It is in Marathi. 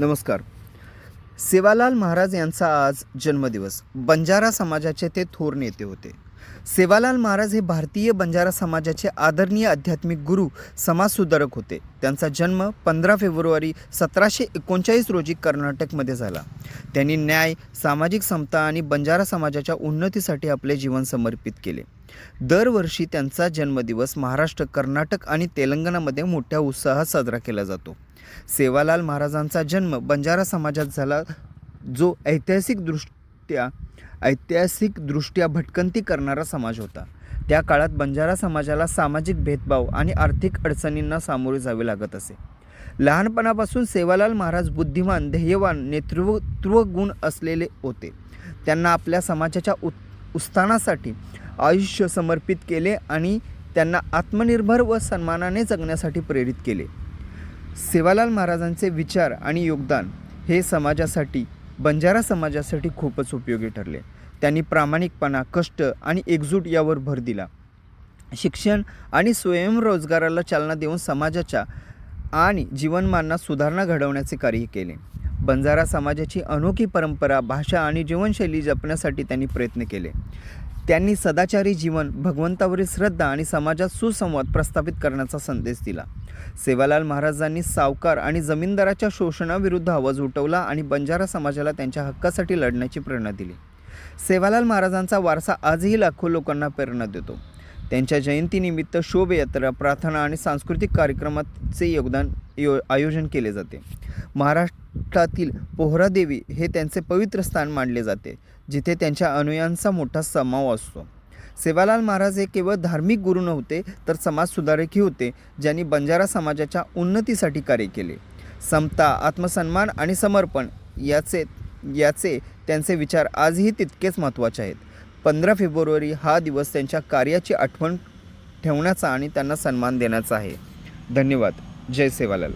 नमस्कार. सेवालाल महाराज यांचा आज जन्मदिवस. बंजारा समाजाचे ते थोर नेते होते. सेवालाल महाराज हे भारतीय बंजारा समाजाचे आदरणीय आध्यात्मिक गुरु समाजसुधारक होते. त्यांचा जन्म पंधरा फेब्रुवारी सतराशे एकोणचाळीस रोजी कर्नाटकमध्ये झाला. त्यांनी न्याय सामाजिक समता आणि बंजारा समाजाच्या उन्नतीसाठी आपले जीवन समर्पित केले. दरवर्षी त्यांचा जन्मदिवस महाराष्ट्र कर्नाटक आणि तेलंगणामध्ये मोठ्या उत्साहात साजरा केला जातो. सेवालाल महाराजांचा जन्म बंजारा समाजात झाला जो ऐतिहासिकदृष्ट्या ऐतिहासिकदृष्ट्या भटकंती करणारा समाज होता. त्या काळात बंजारा समाजाला सामाजिक भेदभाव आणि आर्थिक अडचणींना सामोरे जावे लागत असे. लहानपणापासून सेवालाल महाराज बुद्धिमान ध्येयवान नेतृत्व गुण असलेले होते. त्यांना आपल्या समाजाच्या उत उत्थानासाठी आयुष्य समर्पित केले आणि त्यांना आत्मनिर्भर व सन्मानाने जगण्यासाठी प्रेरित केले. सेवालाल महाराजांचे विचार आणि योगदान हे समाजासाठी बंजारा समाजासाठी खूपच उपयोगी ठरले. त्यांनी प्रामाणिकपणा कष्ट आणि एकजूट यावर भर दिला. शिक्षण आणि स्वयंरोजगाराला चालना देऊन समाजाच्या आणि जीवनमानात सुधारणा घडवण्याचे कार्य केले. बंजारा समाजाची अनोखी परंपरा भाषा आणि जीवनशैली जपण्यासाठी त्यांनी प्रयत्न केले. त्यांनी सदाचारी जीवन भगवंतावरील श्रद्धा आणि समाजात सुसंवाद प्रस्थापित करण्याचा संदेश दिला. सेवालाल महाराजांनी सावकार आणि जमीनदाराच्या शोषणाविरुद्ध आवाज उठवला आणि बंजारा समाजाला त्यांच्या हक्कासाठी लढण्याची प्रेरणा दिली. सेवालाल महाराजांचा वारसा आजही लाखो लोकांना प्रेरणा देतो. त्यांच्या जयंतीनिमित्त शोभयात्रा प्रार्थना आणि सांस्कृतिक कार्यक्रमाचे योगदान यो आयोजन केले जाते. महाराष्ट्रातील पोहरादेवी हे त्यांचे पवित्र स्थान मानले जाते जिथे त्यांच्या अनुयांचा मोठा समाव असतो. सेवालाल महाराज हे केवळ धार्मिक गुरु नव्हते तर समाजसुधारकही होते ज्यांनी बंजारा समाजाच्या उन्नतीसाठी कार्य केले. समता आत्मसन्मान आणि समर्पण याचे याचे त्यांचे विचार आजही तितकेच महत्त्वाचे आहेत. पंधरा फेब्रुवारी हा दिवस त्यांच्या कार्याची आठवण ठेवण्याचा आणि त्यांना सन्मान देण्याचा आहे. धन्यवाद. जय सेवालाल.